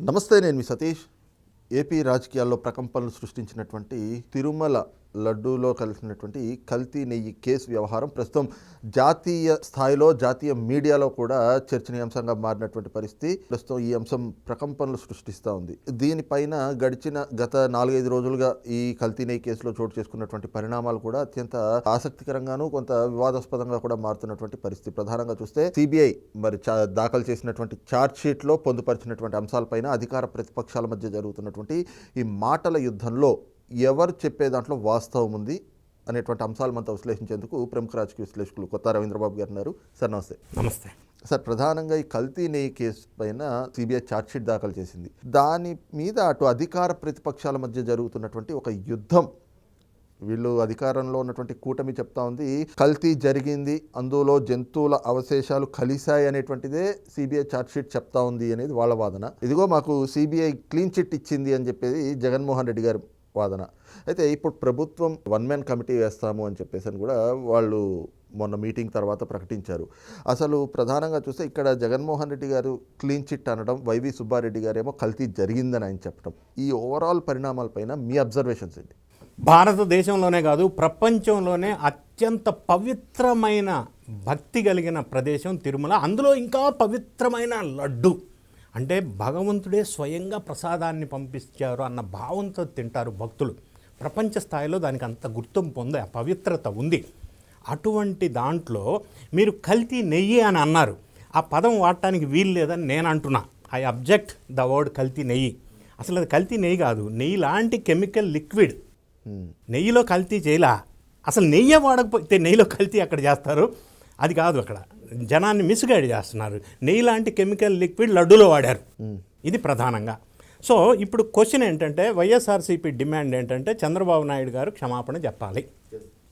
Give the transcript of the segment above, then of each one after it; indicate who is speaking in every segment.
Speaker 1: నమస్తే నేను మీ సతీష్. ఏపీ రాజకీయాల్లో ప్రకంపనలు సృష్టించినటువంటి తిరుమల లడ్డూలో కలిసినటువంటి కల్తీ నెయ్యి కేసు వ్యవహారం ప్రస్తుతం జాతీయ స్థాయిలో జాతీయ మీడియాలో కూడా చర్చనీయాంశంగా మారినటువంటి పరిస్థితి ప్రస్తుతం ఈ అంశం ప్రకంపనలు సృష్టిస్తూ ఉంది. దీనిపైన గడిచిన గత నాలుగైదు రోజులుగా ఈ కల్తీ నెయ్యి కేసులో చోటు చేసుకున్నటువంటి పరిణామాలు కూడా అత్యంత ఆసక్తికరంగాను కొంత వివాదాస్పదంగా కూడా మారుతున్నటువంటి పరిస్థితి. ప్రధానంగా చూస్తే సిబిఐ మరి చా- దాఖలు చేసినటువంటి ఛార్జ్ షీట్లో పొందుపరిచినటువంటి అంశాలపైన అధికార ప్రతిపక్షాల మధ్య జరుగుతున్నటువంటి ఈ మాటల యుద్ధంలో ఎవరు చెప్పే దాంట్లో వాస్తవం ఉంది అనేటువంటి అంశాలు మనతో విశ్లేషించేందుకు ప్రముఖ రాజకీయ విశ్లేషకులు కొత్త రవీంద్రబాబు గారు ఉన్నారు. సార్ నమస్తే.
Speaker 2: నమస్తే.
Speaker 1: సార్ ప్రధానంగా ఈ కల్తీ నెయ్యి కేసు పైన సిబిఐ ఛార్జ్షీట్ దాఖలు చేసింది. దాని మీద అటు అధికార ప్రతిపక్షాల మధ్య జరుగుతున్నటువంటి ఒక యుద్ధం. వీళ్ళు అధికారంలో ఉన్నటువంటి కూటమి చెప్తా ఉంది కల్తీ జరిగింది అందులో జంతువుల అవశేషాలు కలిశాయి అనేటువంటిదే సిబిఐ ఛార్జ్షీట్ చెప్తా ఉంది అనేది వాళ్ళ వాదన. ఇదిగో మాకు సిబిఐ క్లీన్ చిట్ ఇచ్చింది అని చెప్పేది జగన్మోహన్ రెడ్డి గారి. వాదన. అయితే ఇప్పుడు ప్రభుత్వం వన్ మ్యాన్ కమిటీ వేస్తాము అని చెప్పేసి అని కూడా వాళ్ళు మొన్న మీటింగ్ తర్వాత ప్రకటించారు. అసలు ప్రధానంగా చూస్తే ఇక్కడ జగన్మోహన్ రెడ్డి గారు క్లీన్ చిట్ అనడం వైవి సుబ్బారెడ్డి గారేమో కల్తీ జరిగిందని ఆయన చెప్పడం. ఈ ఓవరాల్ పరిణామాలపైన మీ అబ్జర్వేషన్స్ ఏంటి?
Speaker 2: భారతదేశంలోనే కాదు ప్రపంచంలోనే అత్యంత పవిత్రమైన భక్తి కలిగిన ప్రదేశం తిరుమల. అందులో ఇంకా పవిత్రమైన లడ్డు. అంటే భగవంతుడే స్వయంగా ప్రసాదాన్ని పంపించారు అన్న భావంతో తింటారు భక్తులు. ప్రపంచ స్థాయిలో దానికి అంత గుర్తింపు ఆ పవిత్రత ఉంది. అటువంటి దాంట్లో మీరు కల్తీ నెయ్యి అని అన్నారు. ఆ పదం వాడటానికి వీలు లేదని నేను అంటున్నా. ఐ అబ్జెక్ట్ ద వర్డ్ కల్తీ నెయ్యి. అసలు అది కల్తీ నెయ్యి కాదు. నెయ్యి లాంటి కెమికల్ లిక్విడ్. నెయ్యిలో కల్తీ చేయలా? అసలు నెయ్యి వాడకపోతే నెయ్యిలో కల్తీ అక్కడ చేస్తారు? అది కాదు అక్కడ. జనాన్ని మిస్గైడ్ చేస్తున్నారు. నెయ్యి లాంటి కెమికల్ లిక్విడ్ లడ్డూలో వాడారు. ఇది ప్రధానంగా. సో ఇప్పుడు క్వశ్చన్ ఏంటంటే వైఎస్ఆర్సీపీ డిమాండ్ ఏంటంటే చంద్రబాబు నాయుడు గారు క్షమాపణ చెప్పాలి.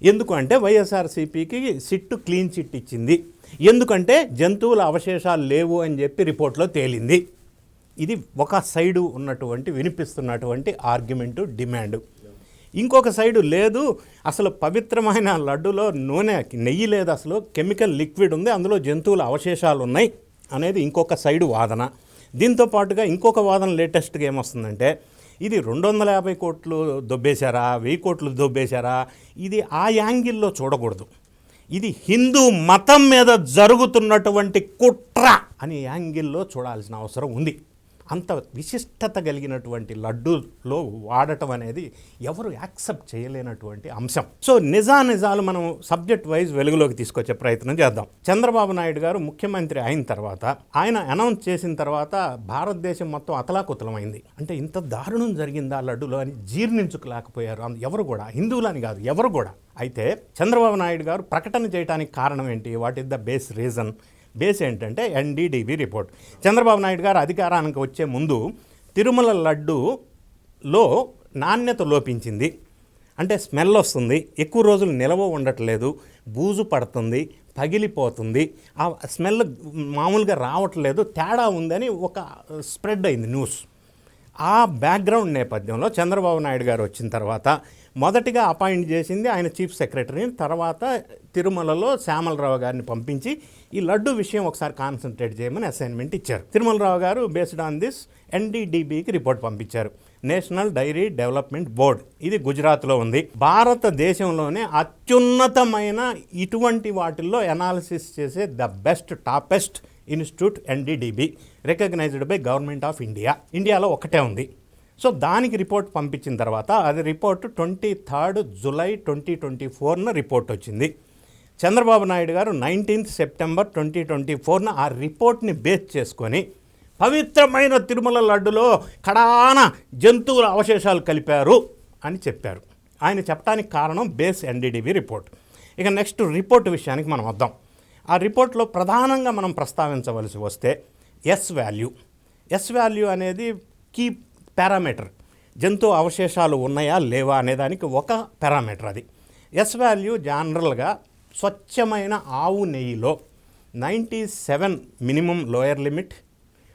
Speaker 2: ఎందుకు అంటే వైఎస్ఆర్సీపీకి సిట్టు క్లీన్ చిట్ ఇచ్చింది. ఎందుకంటే జంతువుల అవశేషాలు లేవు అని చెప్పి రిపోర్ట్లో తేలింది. ఇది ఒక సైడు ఉన్నటువంటి వినిపిస్తున్నటువంటి ఆర్గ్యుమెంటు డిమాండ్. ఇంకొక సైడు లేదు. అసలు పవిత్రమైన లడ్డులో నూనె నెయ్యి లేదు అసలు. కెమికల్ లిక్విడ్ ఉంది. అందులో జంతువుల అవశేషాలు ఉన్నాయి అనేది ఇంకొక సైడు వాదన. దీంతో పాటుగా ఇంకొక వాదన లేటెస్ట్గా ఏమొస్తుందంటే ఇది రెండు వందల యాభై కోట్లు దొబ్బేశారా? వెయ్యి కోట్లు దొబ్బేశారా? ఇది ఆ యాంగిల్లో చూడకూడదు. ఇది హిందూ మతం మీద జరుగుతున్నటువంటి కుట్ర అనే యాంగిల్లో చూడాల్సిన అవసరం ఉంది. అంత విశిష్టత కలిగినటువంటి లడ్డూలో వాడటం అనేది ఎవరు యాక్సెప్ట్ చేయలేనటువంటి అంశం. సో నిజానిజాలు మనం సబ్జెక్ట్ వైజ్ వెలుగులోకి తీసుకొచ్చే ప్రయత్నం చేద్దాం. చంద్రబాబు నాయుడు గారు ముఖ్యమంత్రి అయిన తర్వాత ఆయన అనౌన్స్ చేసిన తర్వాత భారతదేశం మొత్తం అతలాకుతలమైంది. అంటే ఇంత దారుణం జరిగిందా లడ్డులో అని జీర్ణించుకోలేకపోయారు. అం- ఎవరు కూడా హిందువులని కాదు ఎవరు కూడా. అయితే చంద్రబాబు నాయుడు గారు ప్రకటన చేయడానికి కారణం ఏంటి? What is the base reason? Base ఏంటంటే ఎన్డీడీబీ రిపోర్ట్. చంద్రబాబు నాయుడు గారు అధికారానికి వచ్చే ముందు తిరుమల లడ్డులో నాణ్యత లోపించింది. అంటే స్మెల్ వస్తుంది ఎక్కువ రోజులు నిలవ ఉండట్లేదు బూజు పడుతుంది పగిలిపోతుంది. ఆ స్మెల్ మామూలుగా రావట్లేదు తేడా ఉందని ఒక స్ప్రెడ్ అయింది న్యూస్. ఆ బ్యాక్గ్రౌండ్ నేపథ్యంలో చంద్రబాబు నాయుడు గారు వచ్చిన తర్వాత మొదటిగా అపాయింట్ చేసింది ఆయన చీఫ్ సెక్రటరీని. తర్వాత తిరుమలలో శ్యామలరావు గారిని పంపించి ఈ లడ్డు విషయం ఒకసారి కాన్సన్ట్రేట్ చేయమని అసైన్మెంట్ ఇచ్చారు. Tirumalarao garu based on this ఎన్డీడీబీకి report పంపించారు. నేషనల్ డైరీ డెవలప్మెంట్ బోర్డ్ ఇది గుజరాత్లో ఉంది. భారతదేశంలోనే అత్యున్నతమైన ఇటువంటి వాటిల్లో ఎనాలిసిస్ చేసే the best topest institute NDDB recognized by Government of India ఇండియాలో ఒకటే ఉంది. సో దానికి రిపోర్ట్ పంపించిన తర్వాత అది report twenty third July twenty twenty ఫోర్న report వచ్చింది. Chandrababu Naidu garu nineteenth September twenty twenty ఫోర్న ఆ రిపోర్ట్ని బేస్ చేసుకొని పవిత్రమైన తిరుమల లడ్డులో కడాన జంతువుల అవశేషాలు కలిపారు అని చెప్పారు. ఆయన చెప్పడానికి కారణం బేస్ ఎన్డీడీబీ రిపోర్ట్. ఇక నెక్స్ట్ రిపోర్ట్ విషయానికి మనం వద్దాం. ఆ రిపోర్ట్లో ప్రధానంగా మనం ప్రస్తావించవలసి వస్తే ఎస్ వాల్యూ ఎస్ వాల్యూ అనేది కీ పారామీటర్. జంతు అవశేషాలు ఉన్నాయా లేవా అనేదానికి ఒక పారామీటర్ అది. ఎస్ వాల్యూ జనరల్గా స్వచ్ఛమైన ఆవు నెయ్యిలో ninety seven minimum lower limit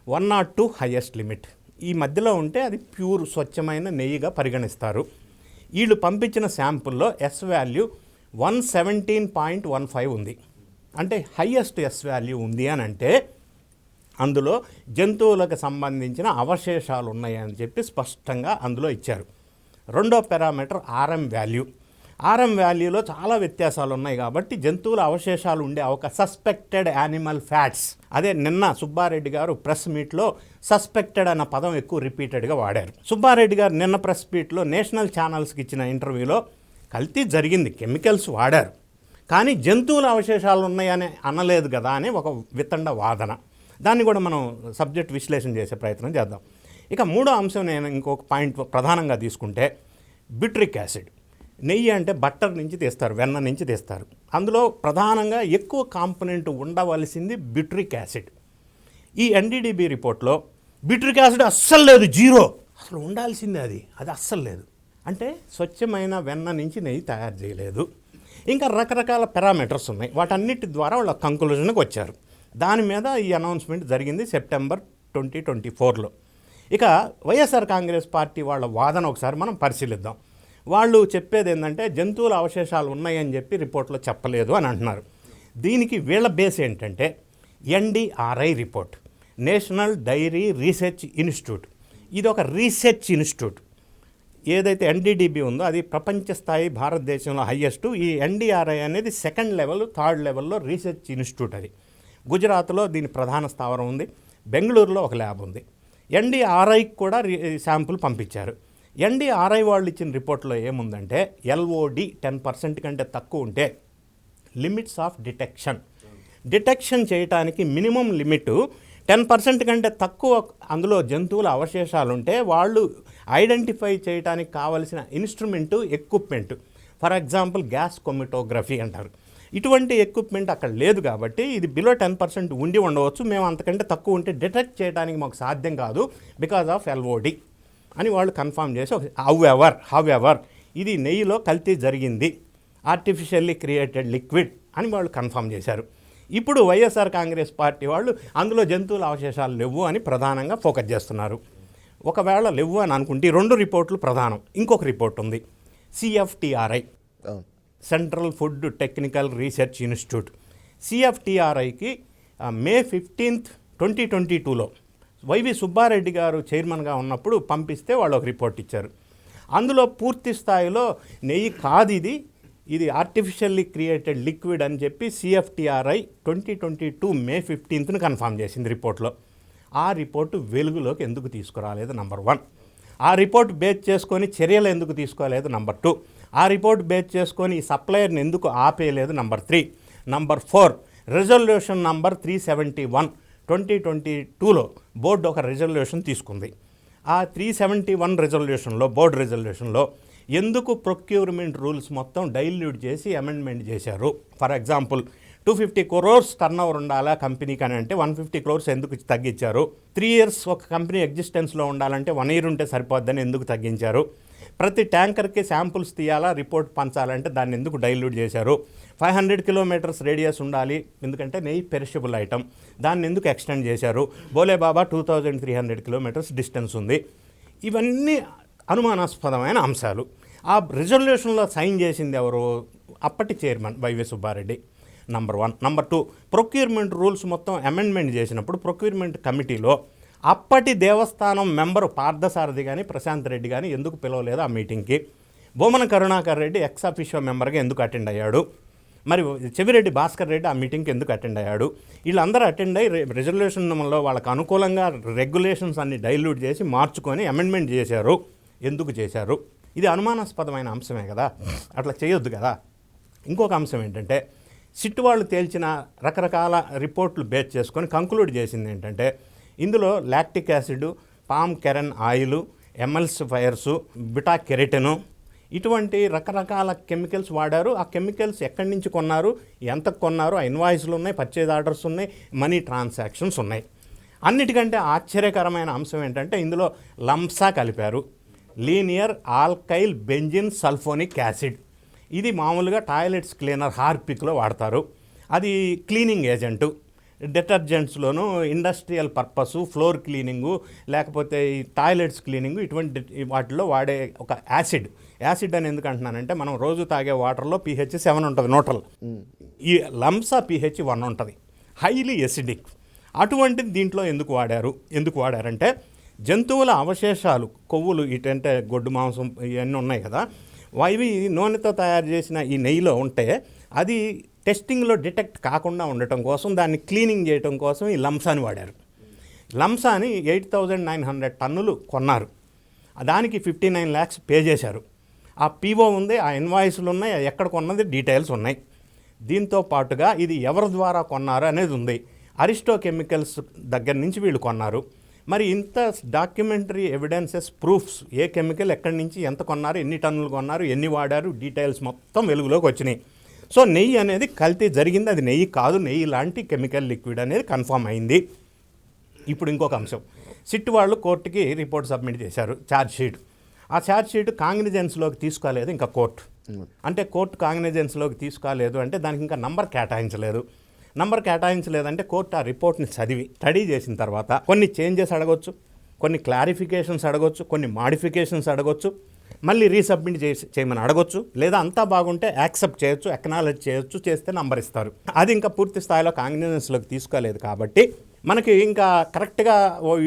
Speaker 2: one nought two highest limit ఈ మధ్యలో ఉంటే అది ప్యూర్ స్వచ్ఛమైన నెయ్యిగా పరిగణిస్తారు. వీళ్ళు పంపించిన శాంపుల్లో S value one seventeen point one five ఉంది. అంటే హయ్యెస్ట్ ఎస్ వాల్యూ ఉంది అని అంటే అందులో జంతువులకు సంబంధించిన అవశేషాలు ఉన్నాయని చెప్పి స్పష్టంగా అందులో ఇచ్చారు. రెండో పారామీటర్ ఆర్ఎం వాల్యూ. ఆర్ఎం వాల్యూలో చాలా వ్యత్యాసాలు ఉన్నాయి కాబట్టి జంతువుల అవశేషాలు ఉండే ఒక సస్పెక్టెడ్ యానిమల్ ఫ్యాట్స్. అదే నిన్న సుబ్బారెడ్డి గారు ప్రెస్ మీట్లో సస్పెక్టెడ్ అన్న పదం ఎక్కువ రిపీటెడ్గా వాడారు. సుబ్బారెడ్డి గారు నిన్న ప్రెస్ మీట్లో నేషనల్ ఛానల్స్కి ఇచ్చిన ఇంటర్వ్యూలో కల్తీ జరిగింది కెమికల్స్ వాడారు. కానీ జంతువుల అవశేషాలు ఉన్నాయని అనలేదు కదా అని ఒక వితండ వాదన. దాన్ని కూడా మనం సబ్జెక్ట్ విశ్లేషణ చేసే ప్రయత్నం చేద్దాం. ఇక మూడో అంశం నేను ఇంకొక పాయింట్ ప్రధానంగా తీసుకుంటే బిట్రిక్ యాసిడ్. నెయ్యి అంటే బట్టర్ నుంచి తీస్తారు వెన్న నుంచి తీస్తారు. అందులో ప్రధానంగా ఎక్కువ కాంపొనెంట్ ఉండవలసింది బిట్రిక్ యాసిడ్. ఈ ఎన్డీడీబీ రిపోర్ట్లో బిట్రిక్ యాసిడ్ అస్సలు లేదు జీరో. అసలు ఉండాల్సిందే అది అది అస్సలు లేదు. అంటే స్వచ్ఛమైన వెన్న నుంచి నెయ్యి తయారు చేయలేదు. ఇంకా రకరకాల పారామీటర్స్ ఉన్నాయి. వాటన్నిటి ద్వారా వాళ్ళ కంక్లూజన్కి వచ్చారు. దాని మీద ఈ అనౌన్స్మెంట్ జరిగింది సెప్టెంబర్ ట్వంటీ ట్వంటీ ఫోర్లో. ఇక వైఎస్ఆర్ కాంగ్రెస్ పార్టీ వాళ్ళ వాదన ఒకసారి మనం పరిశీలిద్దాం. వాళ్ళు చెప్పేది ఏంటంటే జంతువుల అవశేషాలు ఉన్నాయని చెప్పి రిపోర్ట్లో చెప్పలేదు అని అంటున్నారు. దీనికి వీళ్ళ బేస్ ఏంటంటే NDRI report National Dairy Research Institute. ఇది ఒక రీసెర్చ్ ఇన్స్టిట్యూట్. ఏదైతే ఎన్డీడీబీ ఉందో అది ప్రపంచ స్థాయి భారతదేశంలో హయ్యెస్ట్ ఈ ఎన్డీఆర్ఐ అనేది సెకండ్ లెవెల్ థర్డ్ లెవెల్లో రీసెర్చ్ ఇన్స్టిట్యూట్ అది. గుజరాత్లో దీని ప్రధాన స్థావరం ఉంది. బెంగళూరులో ఒక ల్యాబ్ ఉంది. ఎన్డీఆర్ఐకి కూడా శాంపుల్ పంపించారు. ఎన్డీఆర్ఐ వాళ్ళు ఇచ్చిన రిపోర్ట్లో ఏముందంటే ఎల్ఓడి టెన్ పర్సెంట్ కంటే తక్కువ ఉంటే లిమిట్స్ ఆఫ్ డిటెక్షన్. డిటెక్షన్ చేయటానికి మినిమం లిమిట్ టెన్ పర్సెంట్ కంటే తక్కువ అందులో జంతువుల అవశేషాలు ఉంటే వాళ్ళు ఐడెంటిఫై చేయడానికి కావలసిన instrument equipment. For example gas chromatography అంటారు. ఇటువంటి ఎక్విప్మెంట్ అక్కడ లేదు కాబట్టి ఇది బిలో టెన్ పర్సెంట్ ఉండి ఉండవచ్చు. మేము అంతకంటే తక్కువ ఉంటే డిటెక్ట్ చేయడానికి మాకు సాధ్యం కాదు బికాజ్ ఆఫ్ ఎల్ఓడి అని వాళ్ళు కన్ఫర్మ్ చేసి హౌ ఎవర్ హౌ ఎవర్ ఇది నెయ్యిలో కల్తీ జరిగింది. ఆర్టిఫిషియల్లీ క్రియేటెడ్ లిక్విడ్ అని వాళ్ళు కన్ఫర్మ్ చేశారు. ఇప్పుడు వైఎస్ఆర్ కాంగ్రెస్ పార్టీ వాళ్ళు అందులో జంతువుల అవశేషాలు లేవు అని ప్రధానంగా ఫోకస్ చేస్తున్నారు. ఒకవేళ లేవు అని అనుకుంటే రెండు రిపోర్ట్లు ప్రధానం. ఇంకొక రిపోర్ట్ ఉంది. CFTRI central food technical research institute సిఎఫ్టిఆర్ఐకి May fifteenth twenty twenty టూలో వైవి సుబ్బారెడ్డి గారు చైర్మన్గా ఉన్నప్పుడు పంపిస్తే వాళ్ళు ఒక రిపోర్ట్ ఇచ్చారు. అందులో పూర్తి స్థాయిలో నెయ్యి కాదు ఇది ఇది ఆర్టిఫిషియల్లీ క్రియేటెడ్ లిక్విడ్ అని చెప్పి CFTRI twenty twenty two May ఫిఫ్టీన్త్ను confirm చేసింది రిపోర్ట్లో. ఆ రిపోర్టు వెలుగులోకి ఎందుకు తీసుకురాలేదు? Number one. ఆ రిపోర్ట్ బేస్ చేసుకొని చర్యలు ఎందుకు తీసుకోలేదు? Number two. ఆ రిపోర్ట్ బేస్ చేసుకొని ఈ సప్లయర్ని ఎందుకు ఆపేయలేదు? Number three. Number four resolution number three seventy one twenty twenty టూలో బోర్డు ఒక రిజల్యూషన్ తీసుకుంది. ఆ త్రీ సెవెంటీ వన్ రిజల్యూషన్లో బోర్డు రిజల్యూషన్లో ఎందుకు ప్రొక్యూర్మెంట్ రూల్స్ మొత్తం డైల్యూట్ చేసి అమెండ్మెంట్ చేశారు? For example two fifty crores turn over ఉండాలా కంపెనీకి అని అంటే వన్ ఫిఫ్టీ క్రోర్స్ ఎందుకు తగ్గించారు? త్రీ ఇయర్స్ ఒక కంపెనీ ఎగ్జిస్టెన్స్లో ఉండాలంటే వన్ ఇయర్ ఉంటే సరిపోద్దని ఎందుకు తగ్గించారు? ప్రతి ట్యాంకర్కి శాంపుల్స్ తీయాలా రిపోర్ట్ పంచాలంటే దాన్ని ఎందుకు డైల్యూట్ చేశారు? ఫైవ్ హండ్రెడ్ కిలోమీటర్స్ రేడియస్ ఉండాలి ఎందుకంటే నెయ్యి పెరిషబుల్ ఐటమ్. దాన్ని ఎందుకు ఎక్స్టెండ్ చేశారు? Bhole Baba two thousand three hundred kilometres distance ఉంది. ఇవన్నీ అనుమానాస్పదమైన అంశాలు. ఆ రిజల్యూషన్లో సైన్ చేసింది ఎవరు? అప్పటి chairman YV Subba Reddy. Number one. Number two procurement rules మొత్తం అమెండ్మెంట్ చేసినప్పుడు ప్రొక్యూర్మెంట్ కమిటీలో అప్పటి దేవస్థానం మెంబరు పార్థసారథి కానీ ప్రశాంత్ రెడ్డి కానీ ఎందుకు పిలవలేదు ఆ మీటింగ్కి? బొమ్మన కరుణాకర్ రెడ్డి ఎక్స్ అఫీషియో మెంబర్గా ఎందుకు అటెండ్ అయ్యాడు? మరి చెవిరెడ్డి భాస్కర్ రెడ్డి ఆ మీటింగ్కి ఎందుకు అటెండ్ అయ్యాడు? వీళ్ళందరూ అటెండ్ అయ్యి రిజర్వేషన్లో వాళ్ళకు అనుకూలంగా రెగ్యులేషన్స్ అన్ని డైల్యూట్ చేసి మార్చుకొని అమెండ్మెంట్ చేశారు. ఎందుకు చేశారు? ఇది అనుమానాస్పదమైన అంశమే కదా. అట్లా చేయొద్దు కదా. ఇంకొక అంశం ఏంటంటే సిట్ వాళ్ళు తేల్చిన రకరకాల రిపోర్ట్లు బేస్ చేసుకొని కంక్లూడ్ చేసింది ఏంటంటే ఇందులో lactic acid palm kernel oil emulsifiers beta carotene ఇటువంటి రకరకాల కెమికల్స్ వాడారు. ఆ కెమికల్స్ ఎక్కడి నుంచి కొన్నారు? ఎంత కొన్నారు? ఆ ఇన్వాయిస్లు ఉన్నాయి పర్చేజ్ ఆర్డర్స్ ఉన్నాయి మనీ ట్రాన్సాక్షన్స్ ఉన్నాయి. అన్నిటికంటే ఆశ్చర్యకరమైన అంశం ఏంటంటే ఇందులో లంసా కలిపారు. Linear alkyl benzene sulphonic acid. ఇది మామూలుగా టాయిలెట్స్ క్లీనర్ హార్పిక్లో వాడతారు. అది క్లీనింగ్ ఏజెంటు. డిటర్జెంట్స్లోను ఇండస్ట్రియల్ పర్పస్ ఫ్లోర్ క్లీనింగు లేకపోతే ఈ టాయిలెట్స్ క్లీనింగు ఇటువంటి వాటిలో వాడే ఒక యాసిడ్. యాసిడ్ అని ఎందుకు అంటున్నానంటే మనం రోజు తాగే వాటర్లో పిహెచ్ సెవెన్ ఉంటుంది నోటల్. ఈ లంసా పిహెచ్ వన్ ఉంటుంది. హైలీ ఎసిడిక్ అటువంటిది దీంట్లో ఎందుకు వాడారు? ఎందుకు వాడారంటే జంతువుల అవశేషాలు కొవ్వులు ఇటంటే గొడ్డు మాంసం ఇవన్నీ ఉన్నాయి కదా. ఇవి నూనెతో తయారు చేసిన ఈ నెయ్యిలో ఉంటే అది టెస్టింగ్లో డిటెక్ట్ కాకుండా ఉండటం కోసం దాన్ని క్లీనింగ్ చేయటం కోసం ఈ లంసాని వాడారు. లంసాని ఎయిట్ థౌజండ్ నైన్ హండ్రెడ్ టన్నులు కొన్నారు. దానికి ఫిఫ్టీ నైన్ ల్యాక్స్ పే చేశారు. ఆ పీఓ ఉంది ఆ ఇన్వాయిస్లు ఉన్నాయి ఎక్కడ కొన్నది డీటెయిల్స్ ఉన్నాయి. దీంతో పాటుగా ఇది ఎవరి ద్వారా కొన్నారు అనేది ఉంది. అరిస్టో కెమికల్స్ దగ్గర నుంచి వీళ్ళు కొన్నారు. మరి ఇంత డాక్యుమెంటరీ ఎవిడెన్సెస్ ప్రూఫ్స్ ఏ కెమికల్ ఎక్కడి నుంచి ఎంత కొన్నారు ఎన్ని టన్నులు కొన్నారు ఎన్ని వాడారు డీటెయిల్స్ మొత్తం వెలుగులోకి వచ్చినాయి. సో నెయ్యి అనేది కల్తీ జరిగింది. అది నెయ్యి కాదు. నెయ్యి లాంటి కెమికల్ లిక్విడ్ అనేది కన్ఫర్మ్ అయింది. ఇప్పుడు ఇంకొక అంశం. సిట్ వాళ్ళు కోర్టుకి రిపోర్ట్ సబ్మిట్ చేశారు. Charge sheet. ఆ ఛార్జ్ షీట్ కాంగ్నిజెన్స్లోకి తీసుకోలేదు ఇంకా కోర్టు. అంటే కోర్టు కాంగ్నిజెన్స్లోకి తీసుకోలేదు అంటే దానికి ఇంకా నంబర్ కేటాయించలేదు. నంబర్ కేటాయించలేదంటే కోర్టు ఆ రిపోర్ట్ని చదివి స్టడీ చేసిన తర్వాత కొన్ని చేంజెస్ అడగొచ్చు కొన్ని క్లారిఫికేషన్స్ అడగొచ్చు కొన్ని మాడిఫికేషన్స్ అడగొచ్చు. మళ్ళీ రీసబ్మిట్ చేసి చేయమని అడగొచ్చు లేదా అంతా బాగుంటే యాక్సెప్ట్ చేయొచ్చు ఎక్నాలజ్ చేయొచ్చు చేస్తే నంబర్ ఇస్తారు. అది ఇంకా పూర్తి స్థాయిలో కాంగ్నిజెన్స్లోకి తీసుకోలేదు కాబట్టి మనకి ఇంకా కరెక్ట్గా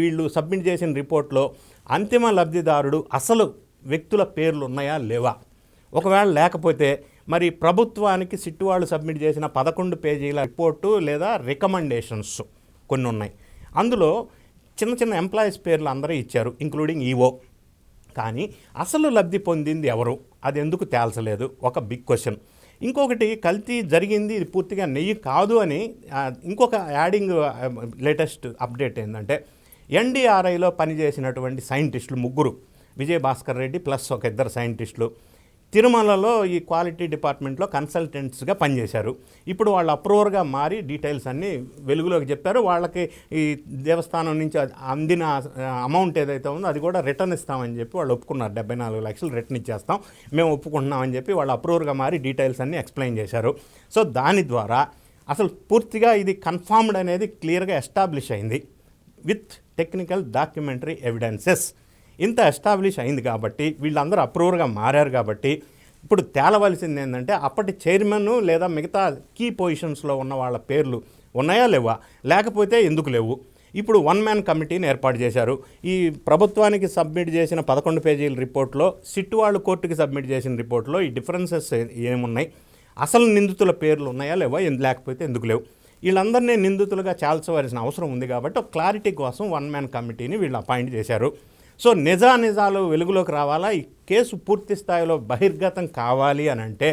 Speaker 2: వీళ్ళు సబ్మిట్ చేసిన రిపోర్ట్లో అంతిమ లబ్ధిదారుడు అసలు వ్యక్తుల పేర్లు ఉన్నాయా లేవా? ఒకవేళ లేకపోతే మరి ప్రభుత్వానికి సిట్టు వాళ్ళు సబ్మిట్ చేసిన పదకొండు పేజీల రిపోర్టు లేదా రికమెండేషన్స్ కొన్ని ఉన్నాయి. అందులో చిన్న చిన్న ఎంప్లాయీస్ పేర్లు అందరూ ఇచ్చారు ఇంక్లూడింగ్ ఈఓ కానీ అసలు లబ్ధి పొందింది ఎవరు? అది ఎందుకు తేల్చలేదు? ఒక బిగ్ క్వశ్చన్ ఇంకొకటి కల్తీ జరిగింది ఇది పూర్తిగా నెయ్యి కాదు అని ఇంకొక యాడింగ్ లేటెస్ట్ అప్డేట్ ఏంటంటే ఎన్డీఆర్ఐలో పనిచేసినటువంటి సైంటిస్టులు ముగ్గురు. విజయ్ భాస్కర్ రెడ్డి ప్లస్ ఒక ఇద్దరు సైంటిస్టులు. తిరుమలలో ఈ క్వాలిటీ డిపార్ట్మెంట్లో కన్సల్టెంట్స్గా పనిచేశారు. ఇప్పుడు వాళ్ళు అప్రూవర్గా మారి డీటెయిల్స్ అన్నీ వెలుగులోకి చెప్పారు. వాళ్ళకి ఈ దేవస్థానం నుంచి అందిన అమౌంట్ ఏదైతే ఉందో అది కూడా రిటర్న్ ఇస్తామని చెప్పి వాళ్ళు ఒప్పుకున్నారు. డెబ్బై నాలుగు లక్షలు రిటర్న్ ఇచ్చేస్తాం. మేము ఒప్పుకుంటున్నామని చెప్పి వాళ్ళు అప్రూవర్గా మారి డీటెయిల్స్ అన్నీ ఎక్స్ప్లెయిన్ చేశారు. సో దాని ద్వారా అసలు పూర్తిగా ఇది కన్ఫర్మ్డ్ అనేది క్లియర్గా ఎస్టాబ్లిష్ అయింది. With technical documentary evidences. ఇంత ఎస్టాబ్లిష్ అయింది కాబట్టి వీళ్ళందరూ అప్రూవర్గా మారారు కాబట్టి ఇప్పుడు తేలవలసింది ఏంటంటే అప్పటి చైర్మన్ లేదా మిగతా కీ పొజిషన్స్లో ఉన్న వాళ్ళ పేర్లు ఉన్నాయా లేవా? లేకపోతే ఎందుకు లేవు? ఇప్పుడు వన్ మ్యాన్ కమిటీని ఏర్పాటు చేశారు. ఈ ప్రభుత్వానికి సబ్మిట్ చేసిన పదకొండు పేజీల రిపోర్ట్లో సిట్టు వాళ్ళు కోర్టుకి సబ్మిట్ చేసిన రిపోర్ట్లో ఈ డిఫరెన్సెస్ ఏమున్నాయి? అసలు నిందితుల పేర్లు ఉన్నాయా లేవా? ఎందు- లేకపోతే ఎందుకు లేవు? వీళ్ళందరినీ నిందితులుగా చాల్చవలసిన అవసరం ఉంది కాబట్టి ఒక క్లారిటీ కోసం వన్ మ్యాన్ కమిటీని వీళ్ళు అపాయింట్ చేశారు. సో నిజా నిజాలు వెలుగులోకి రావాలా? ఈ కేసు పూర్తి స్థాయిలో బహిర్గతం కావాలి అని అంటే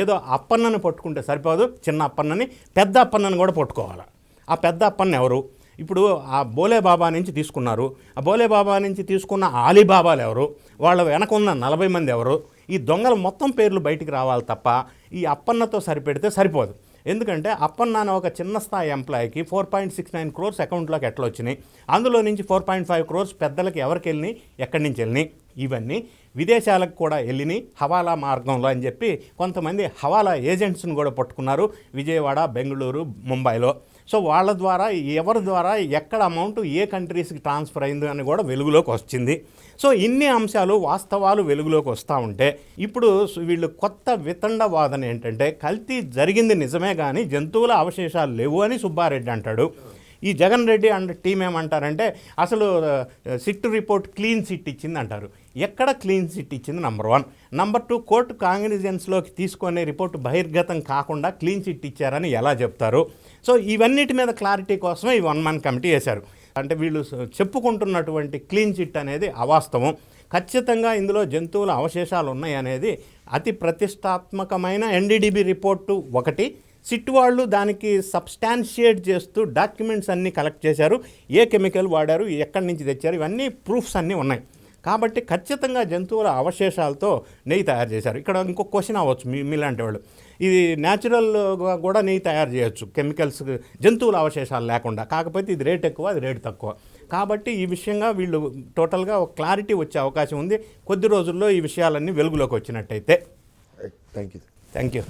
Speaker 2: ఏదో అప్పన్నను పట్టుకుంటే సరిపోదు చిన్న అప్పన్నని పెద్ద అప్పన్నని కూడా పట్టుకోవాలి? ఆ పెద్ద అప్పన్న ఎవరు? ఇప్పుడు ఆ బోలే బాబా నుంచి తీసుకున్నారు. ఆ బోలే బాబా నుంచి తీసుకున్న ఆలీబాబాలు ఎవరు? వాళ్ళ వెనక ఉన్న నలభై మంది ఎవరు? ఈ దొంగల మొత్తం పేర్లు బయటికి రావాలి తప్ప ఈ అప్పన్నతో సరిపెడితే సరిపోదు. ఎందుకంటే అప్పన్న నాన్న ఒక చిన్న స్థాయి ఎంప్లాయీకి four point six nine crores అకౌంట్లోకి ఎట్లా వచ్చినాయి? అందులో నుంచి ఫోర్ పాయింట్ ఫైవ్ క్రోర్స్ పెద్దలకి ఎవరికి వెళ్ళినాయి? ఎక్కడి నుంచి వెళ్ళినాయి? ఇవన్నీ విదేశాలకు కూడా వెళ్ళినాయి హవాలా మార్గంలో అని చెప్పి కొంతమంది హవాలా ఏజెంట్స్ని కూడా పట్టుకున్నారు విజయవాడ బెంగళూరు ముంబైలో. సో వాళ్ళ ద్వారా ఎవరి ద్వారా ఎక్కడ అమౌంట్ ఏ కంట్రీస్కి ట్రాన్స్ఫర్ అయింది అని కూడా వెలుగులోకి వచ్చింది. సో ఇన్ని అంశాలు వాస్తవాలు వెలుగులోకి వస్తూ ఉంటే ఇప్పుడు వీళ్ళు కొత్త వితండ వాదన ఏంటంటే కల్తీ జరిగింది నిజమే కానీ జంతువుల అవశేషాలు లేవు అని సుబ్బారెడ్డి అంటాడు. ఈ జగన్ రెడ్డి అండ్ టీం ఏమంటారంటే అసలు సిట్ రిపోర్ట్ క్లీన్ సిట్ ఇచ్చింది అంటారు ఎక్కడ క్లీన్ సిట్ ఇచ్చింది? Number one number two court కాంగ్నిజెన్స్లోకి తీసుకునే రిపోర్ట్ బహిర్గతం కాకుండా క్లీన్ సిట్ ఇచ్చారని ఎలా చెప్తారు? సో ఇవన్నిటి మీద క్లారిటీ కోసమే ఈ వన్ మ్యాన్ కమిటీ వేశారు. అంటే వీళ్ళు చెప్పుకుంటున్నటువంటి క్లీన్ చిట్ అనేది అవాస్తవం. ఖచ్చితంగా ఇందులో జంతువుల అవశేషాలు ఉన్నాయి అనేది అతి ప్రతిష్టాత్మకమైన ఎన్డీడీబీ రిపోర్టు ఒకటి. సిట్ వాళ్ళు దానికి సబ్స్టాన్షియేట్ చేస్తూ డాక్యుమెంట్స్ అన్నీ కలెక్ట్ చేశారు. ఏ కెమికల్ వాడారు ఎక్కడి నుంచి తెచ్చారు ఇవన్నీ ప్రూఫ్స్ అన్నీ ఉన్నాయి. కాబట్టి ఖచ్చితంగా జంతువుల అవశేషాలతో నెయ్యి తయారు చేశారు. ఇక్కడ ఇంకో క్వశ్చన్ అవ్వచ్చు మీ మీలాంటి వాళ్ళు. ఇది న్యాచురల్గా కూడా నెయ్యి తయారు చేయొచ్చు కెమికల్స్ జంతువుల అవశేషాలు లేకుండా. కాకపోతే ఇది రేట్ ఎక్కువ అది రేట్ తక్కువ. కాబట్టి ఈ విషయంగా వీళ్ళు టోటల్గా ఒక క్లారిటీ వచ్చే అవకాశం ఉంది. కొద్ది రోజుల్లో ఈ విషయాలన్నీ వెలుగులోకి వచ్చినట్టయితే.
Speaker 1: Thank you
Speaker 2: thank you